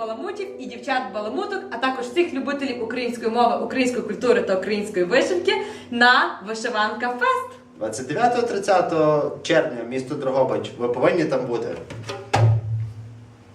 баламутів і дівчат баламуток, а також всіх любителів української мови, української культури та української вишивки на Вишиванка Фест. 29-30 червня, місто Дрогобич. Ви повинні там бути.